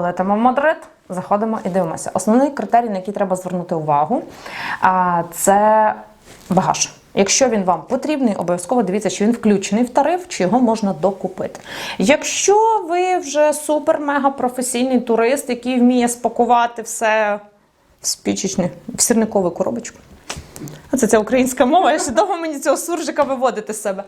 летимо в Мадрид, заходимо і дивимося. Основний критерій, на який треба звернути увагу, це багаж. Якщо він вам потрібний, обов'язково дивіться, чи він включений в тариф, чи його можна докупити. Якщо ви вже супер-мега професійний турист, який вміє спакувати все в спічечну, в сірникову коробочку. Оце ця українська мова, я ще довго мені цього суржика виводити з себе.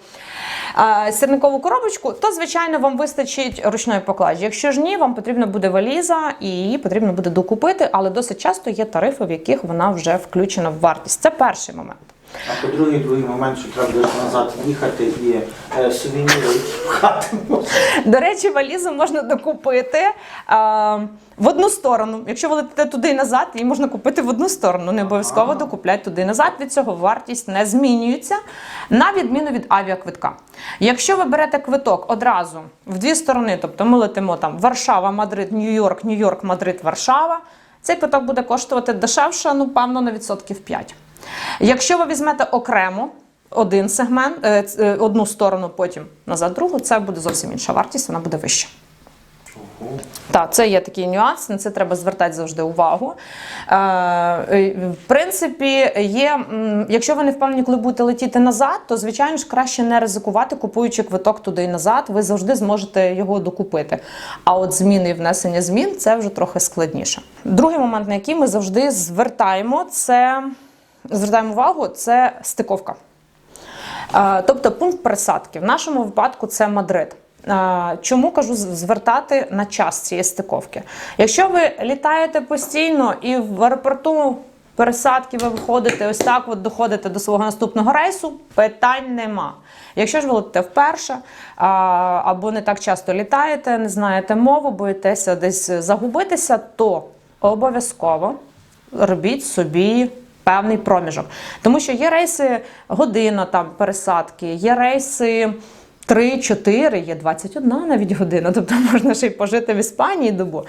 Сірникову коробочку, то, звичайно, вам вистачить ручної поклажі. Якщо ж ні, вам потрібна буде валіза і її потрібно буде докупити, але досить часто є тарифи, в яких вона вже включена в вартість. Це перший момент. А по-друге, другий момент, що треба буде назад їхати і е, сувеніри пхати. До речі, валізу можна докупити е, в одну сторону. Якщо ви летите туди і назад, її можна купити в одну сторону. Не обов'язково докупляти туди і назад. Від цього вартість не змінюється, на відміну від авіаквитка. Якщо ви берете квиток одразу в дві сторони, тобто ми летимо там Варшава, Мадрид, Нью-Йорк, Нью-Йорк, Мадрид, Варшава, цей квиток буде коштувати дешевше, ну певно, на відсотків 5. Якщо ви візьмете окремо один сегмент, е, е, одну сторону, потім назад другу, це буде зовсім інша вартість, вона буде вища. Так, це є такий нюанс, на це треба звертати завжди увагу. Е, в принципі, є, якщо ви не впевнені, коли будете летіти назад, то звичайно ж краще не ризикувати, купуючи квиток туди і назад, ви завжди зможете його докупити. А от зміни і внесення змін це вже трохи складніше. Другий момент, на який ми завжди звертаємо, це звертаємо увагу, це стиковка. Тобто пункт пересадки. В нашому випадку це Мадрид. Чому кажу звертати на час цієї стиковки? Якщо ви літаєте постійно і в аеропорту пересадки ви виходите ось так, от доходите до свого наступного рейсу, питань нема. Якщо ж ви летите вперше або не так часто літаєте, не знаєте мову, боїтеся десь загубитися, то обов'язково робіть собі певний проміжок. Тому що є рейси година там пересадки, є рейси 3-4, є 21 навіть година, тобто можна ще й пожити в Іспанії добу.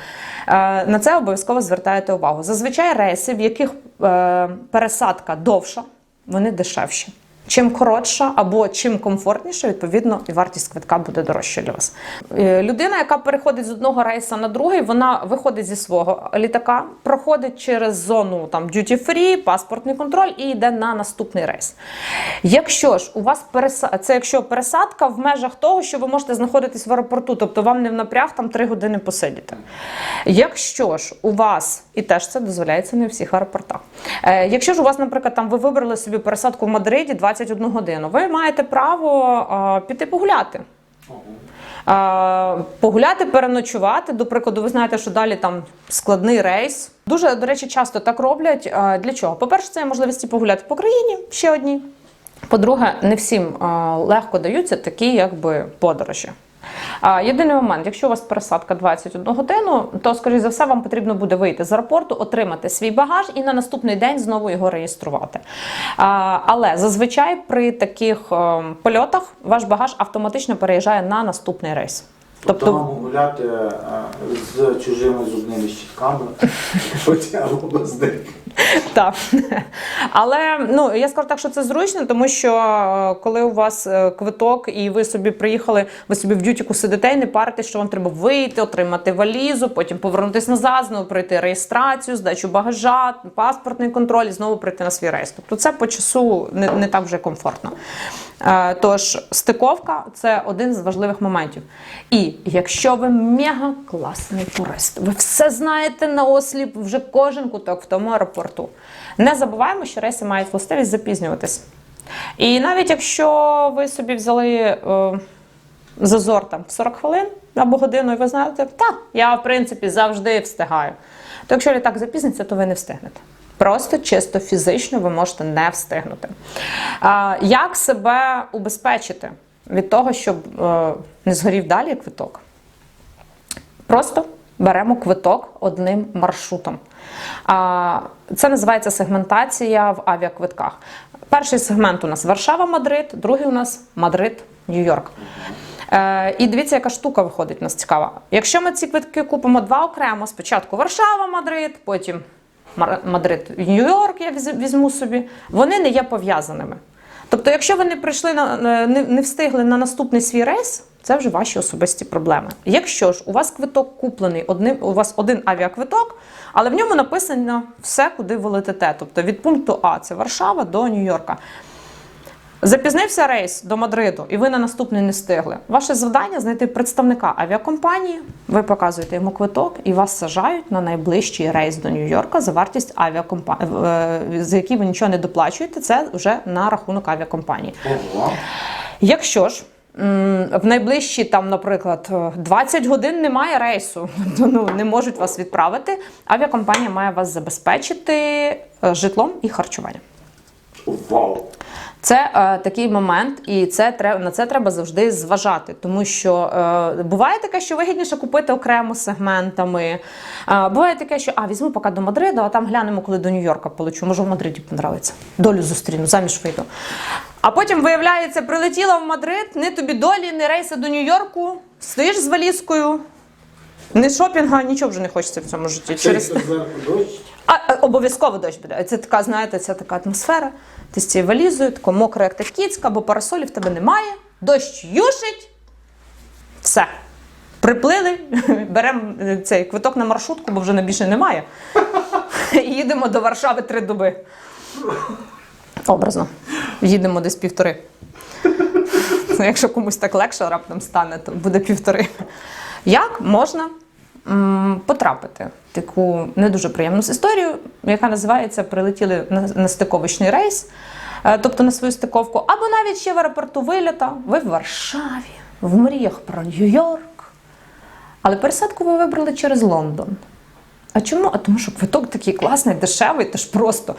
Е, На це обов'язково звертаєте увагу. Зазвичай рейси, в яких е, пересадка довша, вони дешевші. Чим коротша або чим комфортніше, відповідно, і вартість квитка буде дорожча для вас. Е, Людина, яка переходить з одного рейсу на другий, вона виходить зі свого літака, проходить через зону там duty free, паспортний контроль і йде на наступний рейс. Якщо ж у вас переса... це якщо пересадка в межах того, що ви можете знаходитись в аеропорту, тобто вам не в напряг там 3 години посидіти. Якщо ж у вас, і теж це дозволяється не у всіх аеропортах. Е, якщо ж у вас, наприклад, там ви вибрали собі пересадку в Мадриді 21 годину, ви маєте право піти погуляти. Погуляти, переночувати. До прикладу, ви знаєте, що далі там складний рейс. Дуже, до речі, часто так роблять. Для чого? По-перше, це є можливості погуляти по країні ще одні. По-друге, не всім легко даються такі якби подорожі. Єдиний момент, якщо у вас пересадка 21 годину, то, скоріш за все, вам потрібно буде вийти з аеропорту, отримати свій багаж і на наступний день знову його реєструвати. Але зазвичай при таких е, польотах ваш багаж автоматично переїжджає на наступний рейс. Тобто вам гуляти е, з чужими зубними щітками, хоча або з ними. Так. Але ну я скажу так, що це зручно, тому що е, коли у вас е, квиток і ви собі приїхали, ви собі в дютіку сидите і не паритесь, що вам треба вийти, отримати валізу, потім повернутися назад, знову пройти реєстрацію, здачу багажа, паспортний контроль і знову прийти на свій рейс. Тобто це по часу не, не так вже комфортно. Е, Тож стиковка це один з важливих моментів. І якщо ви мега класний турист, ви все знаєте на осліп, вже кожен куток в тому аеропорту. Не забуваємо, що рейси мають властивість запізнюватись. І навіть якщо ви собі взяли е, зазор там в 40 хвилин або годину, і ви знаєте, так, я в принципі завжди встигаю. То якщо літак запізниться, то ви не встигнете. Просто чисто фізично ви можете не встигнути. А, як себе убезпечити від того, щоб е, не згорів далі квиток? Просто беремо квиток одним маршрутом. Це називається сегментація в авіаквитках. Перший сегмент у нас Варшава-Мадрид, другий у нас Мадрид-Нью-Йорк. Е, і дивіться, яка штука виходить у нас цікава. Якщо ми ці квитки купимо два окремо, спочатку Варшава-Мадрид, потім Мар- Мадрид Нью-Йорк, я візьму собі, вони не є пов'язаними. Тобто, якщо ви не прийшли на не, не встигли на наступний свій рейс, це вже ваші особисті проблеми. Якщо ж у вас квиток куплений, одним, у вас один авіаквиток, але в ньому написано все, куди ви летите. Тобто від пункту А це Варшава до Нью-Йорка. Запізнився рейс до Мадриду, і ви на наступний не встигли. Ваше завдання знайти представника авіакомпанії. Ви показуєте йому квиток і вас сажають на найближчий рейс до Нью-Йорка за вартість авіакомпанії, за який ви нічого не доплачуєте. Це вже на рахунок авіакомпанії. Ого. Якщо ж в найближчі там, наприклад, е, 20 годин немає рейсу, тобто ну не можуть вас відправити. Авіакомпанія має вас забезпечити е, житлом і харчуванням. Вау. Це е, такий момент, і це треба на це треба завжди зважати, тому що е, буває таке, що вигідніше купити окремо сегментами. Е, буває таке, що а візьму поки до Мадриду, а там глянемо, коли до Нью-Йорка полечу. Може, в Мадриді понравиться. Долю зустріну, заміж вийду. А потім виявляється, прилетіла в Мадрид, не тобі долі, не рейси до Нью-Йорку, стоїш з валізкою. Не шопінга, нічого вже не хочеться в цьому житті. Через... Дощ. А, а, обов'язково дощ буде. Це така, знаєте, це така атмосфера. Ти з цією валізою, тако мокра, як та кіцька, бо парасолі в тебе немає, дощ юшить. Все. Приплили, беремо е, цей квиток на маршрутку, бо вже на більше немає. І їдемо до Варшави три доби. Образно. Їдемо десь півтори. Ну, Якщо комусь так легше раптом стане, то буде півтори. Як можна м, потрапити в таку не дуже приємну історію, яка називається Прилетіли на, на стиковочний рейс, е, тобто на свою стиковку, або навіть ще в аеропорту виліта, ви в Варшаві, в мріях про Нью-Йорк. Але пересадку ви вибрали через Лондон. А чому? А тому що квиток такий класний, дешевий, теж просто.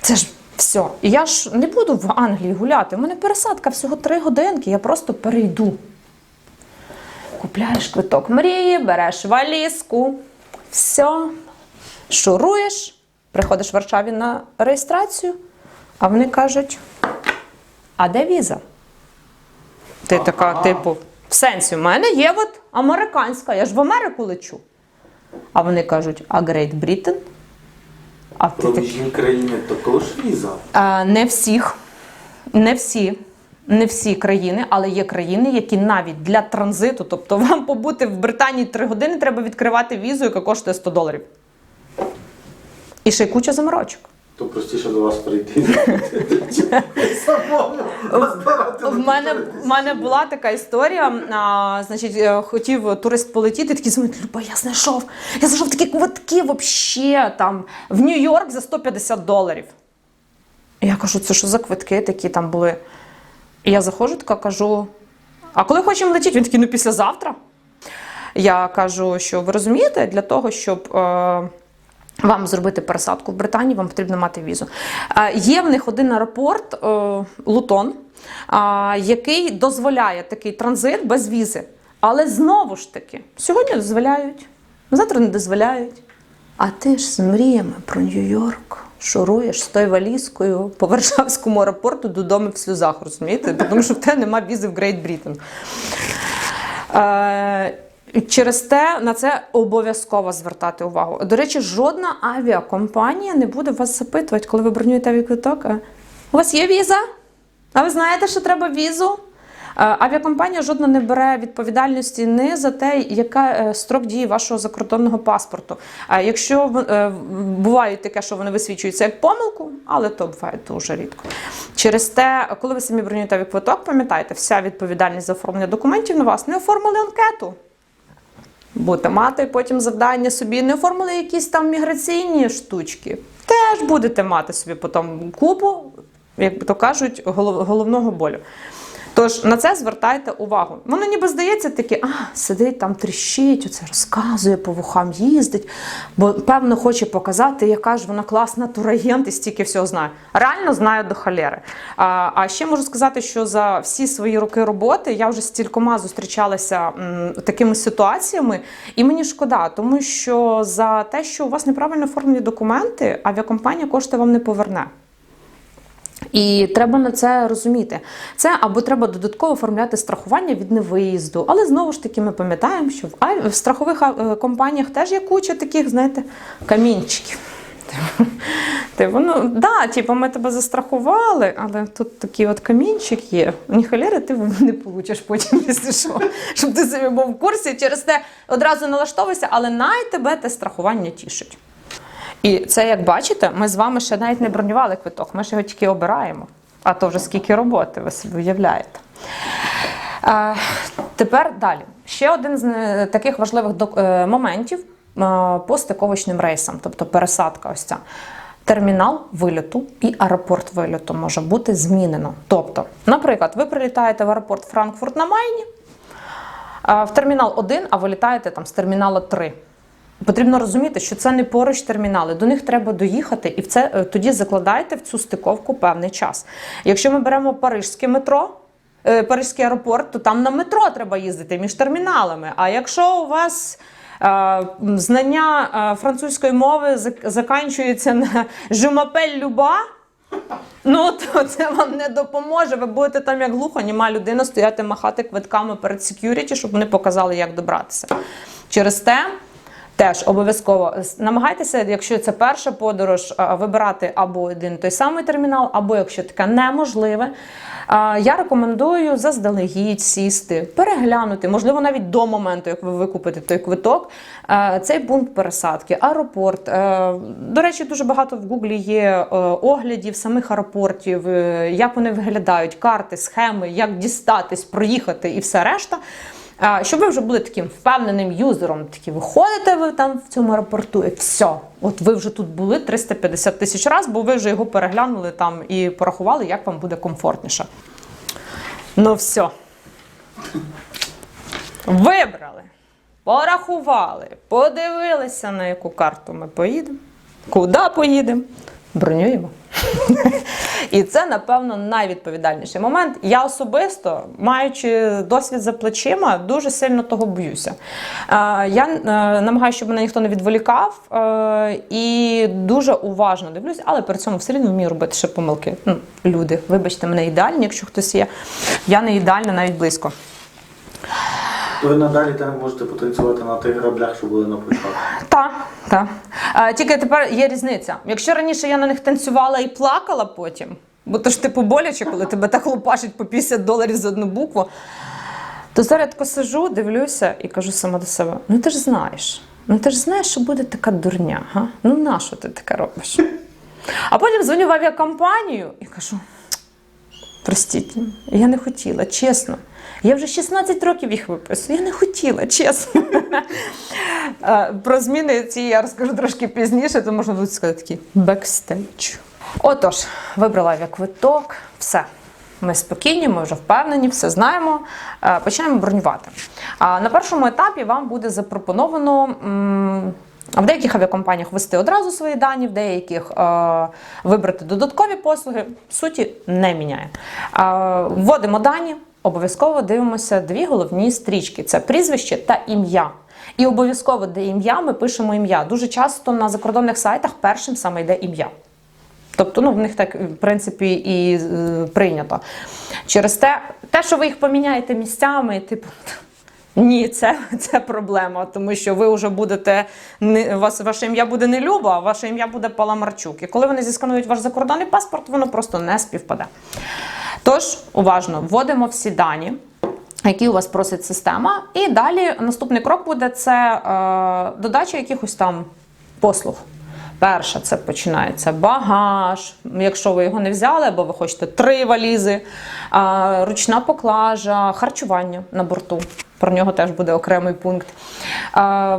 Це ж все. І я ж не буду в Англії гуляти. У мене пересадка всього три годинки, я просто перейду. Купляєш квиток мрії, береш валізку, все, шуруєш, приходиш в Варшаві на реєстрацію, а вони кажуть: а де віза? Ти така, типу, в сенсі, в мене є от американська, я ж в Америку лечу. А вони кажуть, а Great Britain? А ти такий. Проміжні країни також віза. А, не всіх, не всі. Не всі країни, але є країни, які навіть для транзиту, тобто вам побути в Британії 3 години, треба відкривати візу, яка коштує 100 доларів. І ще й куча заморочок. То простіше до вас прийти. Самому розбирати В мене, мене була така історія. А, значить, е, хотів турист полетіти, такий дзвонить, Люба, я знайшов. Я знайшов такі квитки вообще там в Нью-Йорк за 150 доларів. І я кажу, це що за квитки такі там були? І я заходжу, така кажу: а коли хочемо летіти? Він такий, ну післязавтра. Я кажу, що ви розумієте, для того, щоб. Е, вам зробити пересадку в Британії, вам потрібно мати візу. Е, Є в них один аеропорт е, Лутон, е, який дозволяє такий транзит без візи. Але знову ж таки, сьогодні дозволяють, завтра не дозволяють. А ти ж з мріями про Нью-Йорк шуруєш з тою валізкою по Варшавському аеропорту додому в сльозах, розумієте? Тому що в тебе нема візи в Грейт Брітен. Е, Через те на це обов'язково звертати увагу. До речі, жодна авіакомпанія не буде вас запитувати, коли ви бронюєте авіаквиток. У вас є віза? А ви знаєте, що треба візу? Е, Авіакомпанія жодна не бере відповідальності не за те, яка е, строк дії вашого закордонного паспорту. Якщо е, буває таке, що вони висвічуються як помилку, але то буває дуже рідко. Через те, коли ви самі бронюєте авіаквиток, пам'ятайте, вся відповідальність за оформлення документів на вас не оформили анкету. Будете мати потім завдання собі, не оформили якісь там міграційні штучки. Теж будете мати собі потім купу, як то кажуть, голов- головного болю. Тож на це звертайте увагу. Воно ніби здається таке, а сидить там, тріщить, оце розказує, по вухам їздить, бо певно хоче показати, яка ж вона класна турагент і стільки всього знає. Реально знаю до халери. А, а ще можу сказати, що за всі свої роки роботи я вже стількома зустрічалася м, такими ситуаціями, і мені шкода, тому що за те, що у вас неправильно оформлені документи, авіакомпанія кошти вам не поверне. І треба на це розуміти. Це або треба додатково оформляти страхування від невиїзду. Але знову ж таки, ми пам'ятаємо, що в, страхових е, компаніях теж є куча таких, знаєте, камінчиків. Типу, ну да, типу, ми тебе застрахували, але тут такий от камінчик є. Ні холєри ти не получиш потім, якщо що. Щоб ти собі був в курсі, через те одразу налаштовуйся, але най тебе те страхування тішить. І це, як бачите, ми з вами ще навіть не бронювали квиток, ми ж його тільки обираємо. А то вже скільки роботи, ви собі уявляєте. Е, тепер далі. Ще один з е, таких важливих е, моментів е, по стиковочним рейсам, тобто пересадка ось ця. Термінал вильоту і аеропорт вильоту може бути змінено. Тобто, наприклад, ви прилітаєте в аеропорт Франкфурт на Майні, а, в термінал 1, а вилітаєте там з термінала 3. Потрібно розуміти, що це не поруч термінали. До них треба доїхати, і в це е, тоді закладайте в цю стиковку певний час. Якщо ми беремо парижське метро, е, парижський аеропорт, то там на метро треба їздити між терміналами. А якщо у вас е, знання французької мови зак- заканчується на «Je люба, Ну, то це вам не допоможе. Ви будете там як глуха, німа людина стояти махати квитками перед секюріті, щоб вони показали, як добратися. Через те. Теж обов'язково намагайтеся, якщо це перша подорож, вибирати або один той самий термінал, або якщо таке неможливе. Я рекомендую заздалегідь сісти, переглянути, можливо, навіть до моменту, як ви викупите той квиток, цей пункт пересадки, аеропорт. Е, До речі, дуже багато в Гуглі є е, оглядів самих аеропортів, е, як вони виглядають, карти, схеми, як дістатись, проїхати і все решта. Щоб ви вже були таким впевненим юзером, такі виходите ви там в цьому аеропорту, і все. От ви вже тут були 350 тисяч разів, бо ви вже його переглянули там і порахували, як вам буде комфортніше. Ну все. Вибрали, порахували, подивилися, на яку карту ми поїдемо, куди поїдемо, бронюємо. І це, напевно, найвідповідальніший момент. Я особисто, маючи досвід за плечима, дуже сильно того боюся. Е, Я е, намагаюся, щоб мене ніхто не відволікав, е, і дуже уважно дивлюсь, але при цьому все рівно вмію робити ще помилки. Ну, люди, вибачте, мене ідеальні, якщо хтось є. Я не ідеальна навіть близько. Ви надалі так можете потанцювати на тих граблях, що були на початку. Так, так. Тільки тепер є різниця. Якщо раніше я на них танцювала і плакала потім, бо то ж типу боляче, коли тебе так лупашить по 50 доларів за одну букву, то зараз тако сижу, дивлюся і кажу сама до себе: ну ти ж знаєш, ну ти ж знаєш, що буде така дурня, га? Ну нащо ти таке робиш? А потім дзвоню в авіакомпанію і кажу: простіть, я не хотіла, чесно. Я вже 16 років їх виписую. Я не хотіла, чесно. Про зміни ці я розкажу трошки пізніше, то можна буде сказати такий бекстейдж. Отож, вибрала авіаквиток, все. Ми спокійні, ми вже впевнені, все знаємо. Починаємо бронювати. На першому етапі вам буде запропоновано. В деяких авіакомпаніях ввести одразу свої дані, в деяких вибрати додаткові послуги. Суті не міняє. Вводимо дані, обов'язково дивимося дві головні стрічки: це прізвище та ім'я. І обов'язково, де ім'я, ми пишемо ім'я. Дуже часто на закордонних сайтах першим саме йде ім'я. Тобто, ну, в них так, в принципі, і е, прийнято. Через те, те, що ви їх поміняєте місцями, типу. Ні, це, це проблема, тому що ви вже будете вас ваше ім'я буде не Люба, а ваше ім'я буде Паламарчук. І коли вони зісканують ваш закордонний паспорт, воно просто не співпаде. Тож, уважно, вводимо всі дані, які у вас просить система, і далі наступний крок буде це е, додача якихось там послуг. Перше, це починається багаж, якщо ви його не взяли, або ви хочете три валізи, е, ручна поклажа, харчування на борту. Про нього теж буде окремий пункт.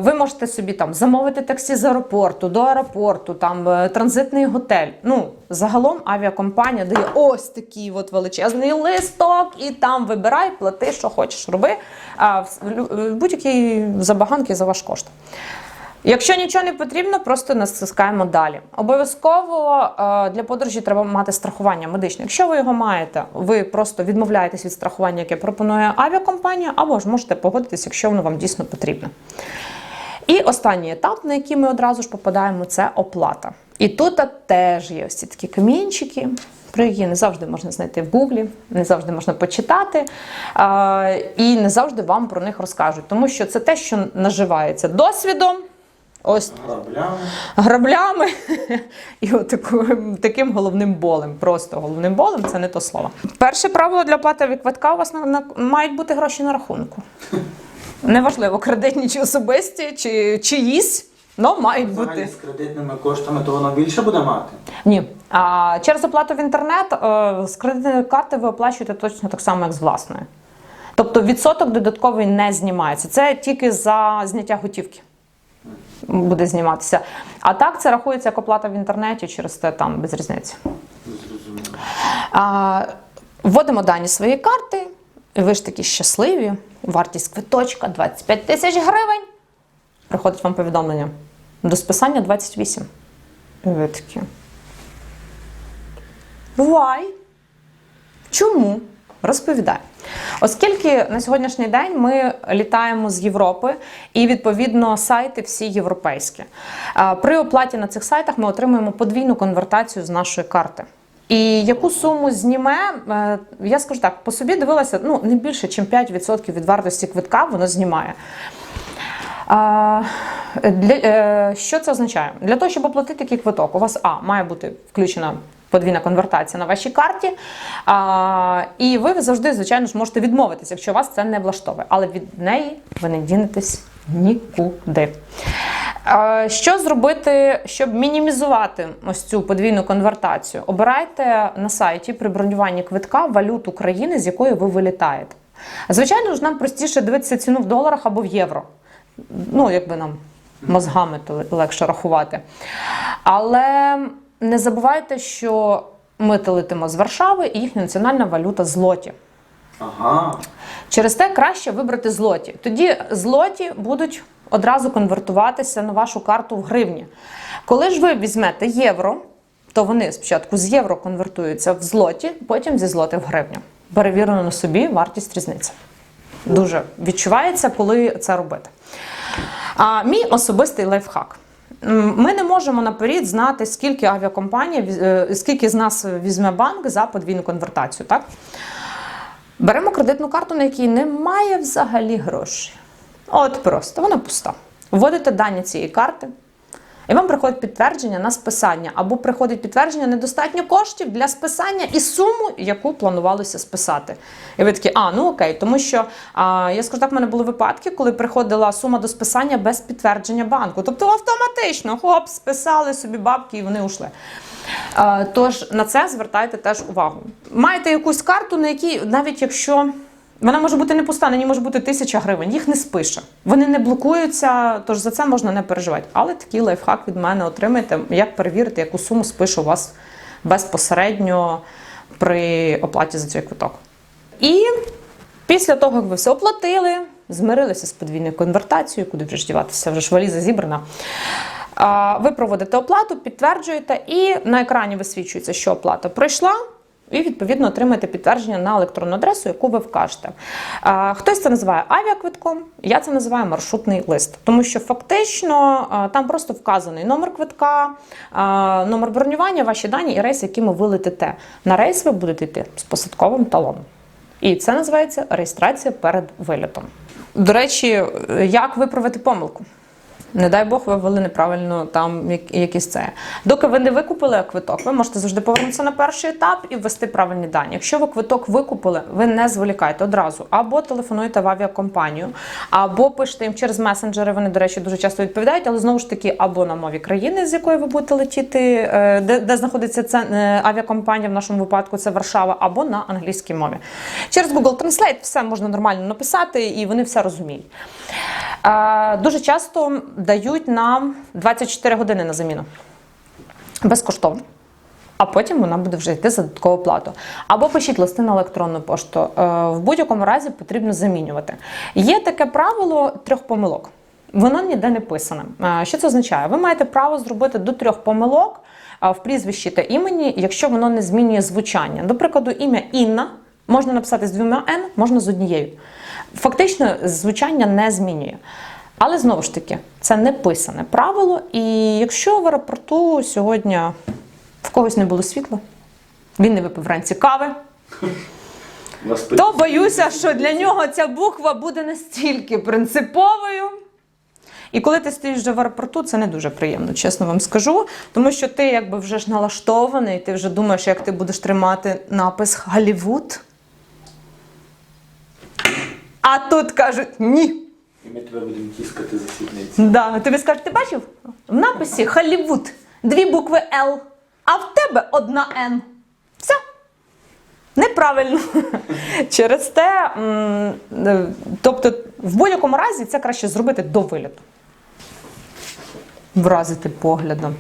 Ви можете собі там замовити таксі з аеропорту до аеропорту, там е, транзитний готель. Ну, загалом авіакомпанія дає ось такий от величезний листок, і там вибирай, плати, що хочеш, роби. А, в- в- Будь-які забаганки за ваш кошт. Якщо нічого не потрібно, просто натискаємо далі. Обов'язково е, для подорожі треба мати страхування медичне. Якщо ви його маєте, ви просто відмовляєтесь від страхування, яке пропонує авіакомпанія, або ж можете погодитись, якщо воно вам дійсно потрібно. І останній етап, на який ми одразу ж попадаємо, це оплата. І тут теж є ось ці такі камінчики, про які не завжди можна знайти в Гуглі, не завжди можна почитати, е, і не завжди вам про них розкажуть, тому що це те, що наживається досвідом. Ось Граблями. граблями і отаку- таким головним болем. Просто головним болем це не то слово. Перше правило для оплати квитка у вас на, на, мають бути гроші на рахунку. Неважливо, кредитні чи особисті, чи чиїсь, але мають Взагалі бути. з кредитними коштами то воно більше буде мати. Ні. А через оплату в інтернет е, з кредитної карти ви оплачуєте точно так само, як з власної. Тобто відсоток додатковий не знімається. Це тільки за зняття готівки буде зніматися. А так це рахується як оплата в інтернеті через те там без різниці. А, вводимо дані своєї карти. Ви ж такі щасливі. Вартість квиточка 25 тисяч гривень. Приходить вам повідомлення. До списання 28. І ви такі. Why? Чому? Розповідаю. Оскільки на сьогоднішній день ми літаємо з Європи і відповідно сайти всі європейські. При оплаті на цих сайтах ми отримуємо подвійну конвертацію з нашої карти. І яку суму зніме, е, я скажу так, по собі дивилася, ну не більше, ніж 5% від вартості квитка воно знімає. Е, що це означає? Для того, щоб оплатити такий квиток, у вас А має бути включена подвійна конвертація на вашій карті. А, і ви завжди, звичайно ж, можете відмовитися, якщо вас це не влаштовує. Але від неї ви не дінетесь нікуди. Що зробити, щоб мінімізувати ось цю подвійну конвертацію? Обирайте на сайті при бронюванні квитка валюту країни, з якої ви вилітаєте. Звичайно ж, нам простіше дивитися ціну в доларах або в євро. Ну, якби нам мозгами то легше рахувати. Але не забувайте, що ми летимо з Варшави і їхня національна валюта злоті. Ага. Через те краще вибрати злоті. Тоді злоті будуть одразу конвертуватися на вашу карту в гривні. Коли ж ви візьмете євро, то вони спочатку з євро конвертуються в злоті, потім зі злоти в гривню. Перевірено на собі вартість різниці. Дуже відчувається, коли це робити. А мій особистий лайфхак. Ми не можемо наперед знати, скільки авіакомпанія, е, скільки з нас візьме банк за подвійну конвертацію. Так? Беремо кредитну карту, на якій немає взагалі грошей. От просто, вона пуста. Вводите дані цієї карти, і вам приходить підтвердження на списання, або приходить підтвердження недостатньо коштів для списання і суму, яку планувалося списати. І ви такі, а, ну окей, тому що а, я скажу так, в мене були випадки, коли приходила сума до списання без підтвердження банку. Тобто автоматично хоп, списали собі бабки і вони ушли. Е, Тож на це звертайте теж увагу. Маєте якусь карту, на якій, навіть якщо вона може бути не пуста, на ній може бути тисяча гривень, їх не спише. Вони не блокуються, тож за це можна не переживати. Але такий лайфхак від мене отримайте, як перевірити, яку суму спише у вас безпосередньо при оплаті за цей квиток. І після того, як ви все оплатили, змирилися з подвійною конвертацією, куди вже ж діватися, вже ж валіза зібрана. Ви проводите оплату, підтверджуєте, і на екрані висвічується, що оплата пройшла. І відповідно отримаєте підтвердження на електронну адресу, яку ви вкажете. Хтось це називає авіаквитком, я це називаю маршрутний лист, тому що фактично там просто вказаний номер квитка, номер бронювання, ваші дані і рейс, якими ви летите. На рейс ви будете йти з посадковим талоном. І це називається реєстрація перед вилітом. До речі, як виправити помилку? Не дай Бог, ви ввели неправильно там якісь це. Доки ви не викупили квиток, ви можете завжди повернутися на перший етап і ввести правильні дані. Якщо ви квиток викупили, ви не зволікайте одразу. Або телефонуєте в авіакомпанію, або пишете їм через месенджери. Вони, до речі, дуже часто відповідають, але знову ж таки, або на мові країни, з якої ви будете летіти, е, де, де знаходиться ця е, авіакомпанія, в нашому випадку це Варшава, або на англійській мові. Через Google Translate все можна нормально написати, і вони все розуміють. Дуже часто дають нам 24 години на заміну. Безкоштовно. А потім вона буде вже йти за додаткову плату. Або пишіть листи на електронну пошту. Е, В будь-якому разі потрібно замінювати. Є таке правило трьох помилок. Воно ніде не писане. Е, Що це означає? Ви маєте право зробити до трьох помилок е, в прізвищі та імені, якщо воно не змінює звучання. До прикладу, ім'я Інна можна написати з двома Н, можна з однією. Фактично, звучання не змінює. Але знову ж таки, це не писане правило. І якщо в аеропорту сьогодні в когось не було світла, він не випив вранці кави, то боюся, що для нього ця буква буде настільки принциповою. І коли ти стоїш вже в аеропорту, це не дуже приємно, чесно вам скажу. Тому що ти якби вже ж налаштований, ти вже думаєш, як ти будеш тримати напис Голлівуд. А тут кажуть ні. І ми тебе будемо тіскати за сідниці. Да, тобі скажуть, ти бачив? В написі Голлівуд дві букви Л, а в тебе одна Н. Все. Неправильно. Через те, е, тобто, в будь-якому разі це краще зробити до виліту. Вразити поглядом.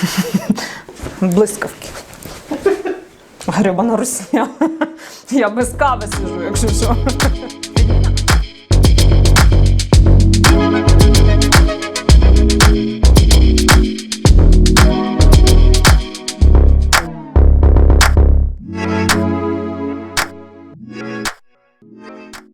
Блискавки. Грибана русня. Я без кави сижу, якщо що.